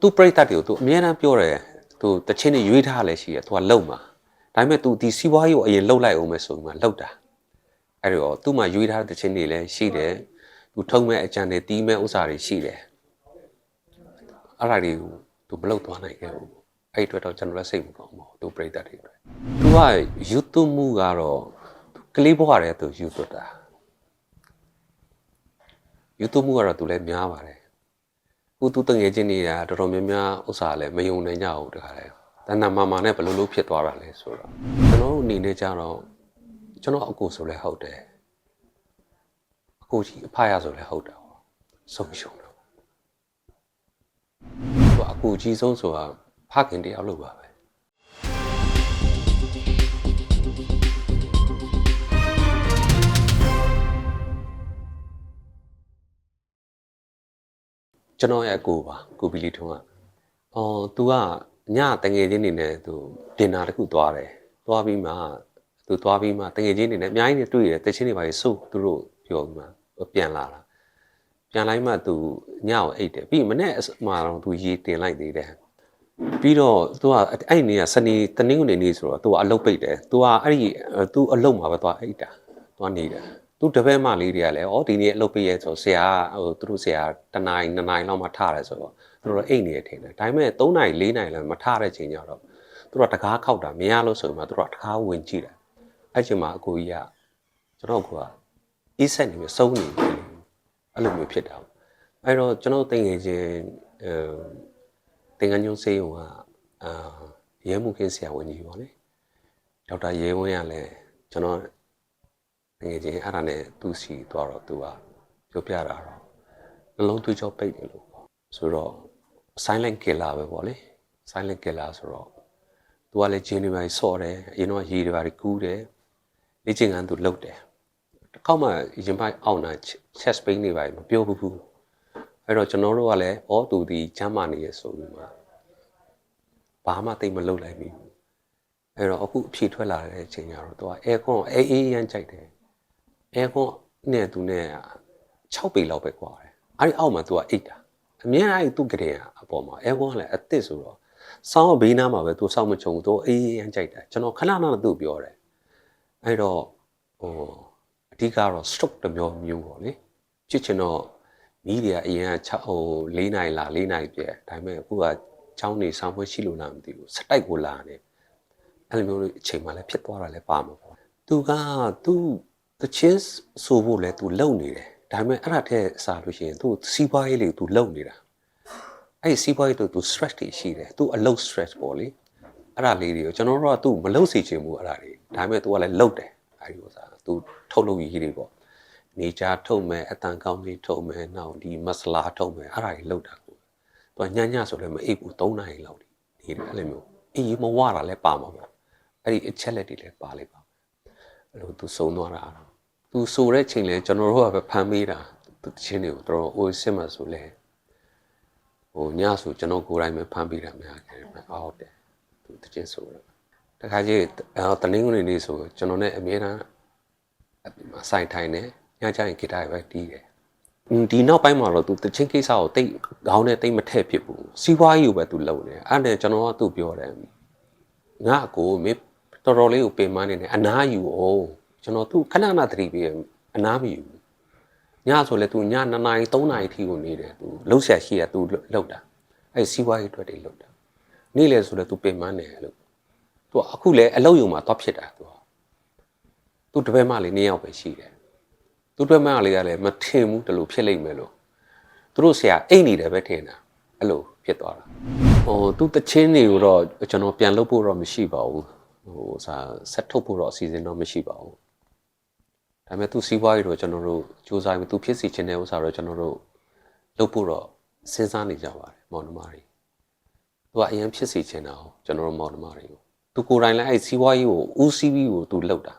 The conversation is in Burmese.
သူပြိတ္တတွေကိုသူအများအားပြောတယ်သူတချင်းတွေရွေးထားလဲရှိတယ်သူကလုံမှာဒါပေမဲ့ तू ဒီစီးပွားရေးကိုအရင်လှုပ်လိုက်အောင်မယ်ဆိုပြီးမှလှုပ်တာအဲ့တော့သူ့မှာရွေးထားတဲ့ချင်းတွေလည်းရှိတယ်သူထုံမဲ့အကြံတွေတီးမဲ့ဥစ္စာတွေရှိတယ်အဲ့ဒါတွေကိုသူမလှုပ်သွားနိုင်ခဲ့ဘူးအဲ့အတွက်တော့ကျွန်တော်လည်းစိတ်မကောင်းပါဘူးသူပြိတ္တတွေအတွက်သူကယူသွမှုကတော့ကလေးဘဝတည်းသူယူသွတာယူသွမှုကတော့သူလည်းများပါတယ် ခုသူတငယ်ချင်းတွေကတော်တော်များများဥစ္စာလည်းမယုံနိုင်ကြဘူးတခါလေတဏ္ဍမာမာနဲ့ဘယ်လိုလုပ်ဖြစ်သွားတာလဲဆိုတော့ကျွန်တော်တို့အနေနဲ့ကြတော့ကျွန်တော်အကူဆိုလည်းဟုတ်တယ်အကူကြီးအဖရဆိုလည်းဟုတ်တာပေါ့ဆုံးရှုံးတော့သူအကူကြီးဆုံးဆိုတာဖခင်တယောက်လို့ပါပဲ ကျွန်တော်ရဲ့အကိုပါကိုပီလီထွန်းကအော် तू ကညတငယ်ချင်းနေနဲ့သူဒင်နာတစ်ခုသွားတယ်သွားပြီးမှသူသွားပြီးမှတငယ်ချင်းနေနဲ့အများကြီးနေတွေ့ရတယ်တချင်းတွေပါရေစုသူတို့ပြောပြီးမှပြန်လာတာပြန်လိုက်မှသူညကိုအိတ်တယ်ပြီးမနေ့မှတော့သူရေတင်လိုက်သေးတယ်ပြီးတော့သူကအဲ့နေကစနေတနင်္ဂနွေနေ့ဆိုတော့သူကအလုပ်ပိတ်တယ်သူကအဲ့ဒီသူအလုပ်မှာပဲသွားအိတ်တာသွားနေတာ သူတပည့်မလေးတွေကလည်းဩဒီနေ့အလုပ်ပေးရဲဆိုဆရာဟိုသူတို့ဆရာတနားရီနှစ်နာရီလောက်မှထားတယ်ဆိုတော့သူတို့အိတ်နေရထင်တယ်ဒါပေမဲ့3နာရီ4နာရီလောက်မထားတဲ့ချိန်ကျတော့သူတို့ကတကားခောက်တာမရလို့ဆိုမှသူတို့ကတကားဝင်ကြည့်တယ်အဲ့ချိန်မှာအကိုကြီးကကျွန်တော်ကအီးဆက်နေပြီးစုံနေပြီအဲ့လိုမျိုးဖြစ်တာအဲ့တော့ကျွန်တော်တင်ငယ်ချင်းအဲတင်ငန်းညုံစေးုံကအာရဲမှုခင်းဆရာဝန်ကြီးပေါ့လေဒေါက်တာရဲဝင်းကလည်းကျွန်တော် ငွေချင်းအဲ့ဒါနဲ့သူ့စီသွားတော့သူကပြောပြတာတော့နှလုံးသွေးကြောပိတ်တယ်လို့ပေါ့ဆိုတော့ silent killer ပဲပေါ့လေ silent killer ဆိုတော့သူကလည်းဂျင်းတွေပါဆော့တယ်အရင်တော့ရေတွေပါကူးတယ်လေ့ကျင့်ခန်းသူလုပ်တယ်တစ်ခေါက်မှရင်ပိုက်အောင်တာ chest pain တွေပါမပြောဘူးဘူးအဲ့တော့ကျွန်တော်တို့ကလည်းဩသူဒီချမ်းမာနေရဆိုပြီးမှဘာမှတိတ်မလုပ်လိုက်ဘူးအဲ့တော့အခုအဖြေထွက်လာတဲ့အချိန်ကျတော့သူက aircon အေးအေးရမ်းကြိုက်တယ် အဲကွန်နဲ့သူနဲ့6ပေလောက်ပဲကွာတယ်အဲ့ဒီအောက်မှာသူကအိတ်တာအမြဲတမ်းအဲ့သူကလေးကအပေါ်မှာအဲကွန်ကလည်းအသစ်ဆိုတော့ဆောင်းဘေးနားမှာပဲသူဆောင်းမချုံသူအေးအေးရမ်းကြိုက်တာကျွန်တော်ခဏခဏသူ့ပြောတယ်အဲ့တော့ဟိုအဓိကတော့ stroke တစ်မျိုးမျိုးပေါ့လေဖြစ်ချင်တော့မီးတွေကအရင်ကဟို၄နိုင်လာ၄နိုင်ပြဲဒါပေမဲ့အခုကချောင်းနေဆောင်းပွဲရှိလို့လားမသိဘူးစတိုက်ကိုလာနေအဲ့လိုမျိုးအချိန်မှလည်းဖြစ်သွားတာလည်းပါမှာပေါ့သူကသူ့ တချင်းဆိုဖို့လဲသူလုံနေတယ်ဒါပေမဲ့အဲ့ဒါထက်စားလို့ရှိရင်သူစီးပွားရေးလေးသူလုံနေတာအဲ့ဒီစီးပွားရေးသူသူ stress တွေရှိတယ်သူအလုပ် stress ပေါ့လေအဲ့ဒါလေးတွေကိုကျွန်တော်တို့ကသူ့မလုံစီချင်ဘူးအဲ့ဒါတွေဒါပေမဲ့သူကလည်းလုံတယ်အဲ့ဒီဥစားသူထုတ်လုပ်ရေးတွေပေါ့နေချာထုတ်မယ်အတန်ကောင်းလေးထုတ်မယ်နောက်ဒီမဆလာထုတ်မယ်အဲ့ဒါတွေလုံတာကိုသူကညညဆိုလည်းမအိပ်ဘူး၃နာရီလောက်နေတယ်အဲ့လိုမျိုးအေးမဝတာလည်းပါမှာပေါ့အဲ့ဒီအချက်လက်တွေလည်းပါလိမ့်ပါအဲ့လိုသူစုံသွားတာအား သူဆိုတဲ့ချိန်လဲကျွန်တော်တို့ကပဲဖမ်းမေးတာသူတချင်းတွေကိုတော်တော်အိုးစစ်မှဆိုလဲဟိုညဆိုကျွန်တော်ကိုယ်တိုင်ပဲဖမ်းပေးတာများတယ်အော်ဟုတ်တယ်သူတချင်းဆိုတော့တခါကြီးအော်တနင်္ဂနွေနေ့ဆိုကျွန်တော်နဲ့အမြဲတမ်းအပြင်မှာစိုင်ထိုင်နေညကျရင်ဂီတပဲတီးတယ်ဒီနောက်ပိုင်းမှာတော့သူတချင်းကိစ္စကိုတိတ်ခေါင်းနဲ့တိတ်မထည့်ဖြစ်ဘူးစီးပွားရေးကိုပဲသူလုပ်နေအဲ့ဒါကျွန်တော်ကသူ့ပြောတယ်ငါအကိုမေတော်တော်လေးကိုပင်မနေတယ်အနားယူအောင် ကျွန်တော်သူ့ခဏခဏသတိပေးအနားမယူညဆိုလဲသူည2နာရီ3နာရီထိကိုနေတယ်သူလှုပ်ရှားရှိရသူလှုပ်တာအဲ့စီးပွားရေးအတွက်တွေလှုပ်တာနေ့လေဆိုလဲသူပင်မနေလို့သူအခုလဲအလုပ်ယုံမှာတော့ဖြစ်တာသူသူတပည့်မလေးနှစ်ယောက်ပဲရှိတယ်သူတပည့်မလေးကလည်းမထင်ဘူးတလို့ဖြစ်လိမ့်မယ်လို့သူတို့ဆရာအိတ်နေတယ်ပဲထင်တာအဲ့လိုဖြစ်သွားတာဟိုသူတချင်းတွေကိုတော့ကျွန်တော်ပြန်လုပ်ဖို့တော့မရှိပါဘူးဟိုစာဆက်ထုတ်ဖို့တော့အစီအစဉ်တော့မရှိပါဘူး ဒါပေမဲ့သူစီးပွားရေးတော့ကျွန်တော်တို့စူးစမ်းပြီးသူဖြစ်စီခြင်းတဲ့ဥစ္စာတော့ကျွန်တော်တို့လုပ်ဖို့တော့စဉ်းစားနေကြပါတယ်မောင်နှမတွေသူကအရင်ဖြစ်စီခြင်းတာကိုကျွန်တော်တို့မောင်နှမတွေကိုသူကိုယ်တိုင်လည်းအဲ့စီးပွားရေးကိုဦးစီးပြီးကိုသူလုပ်တာ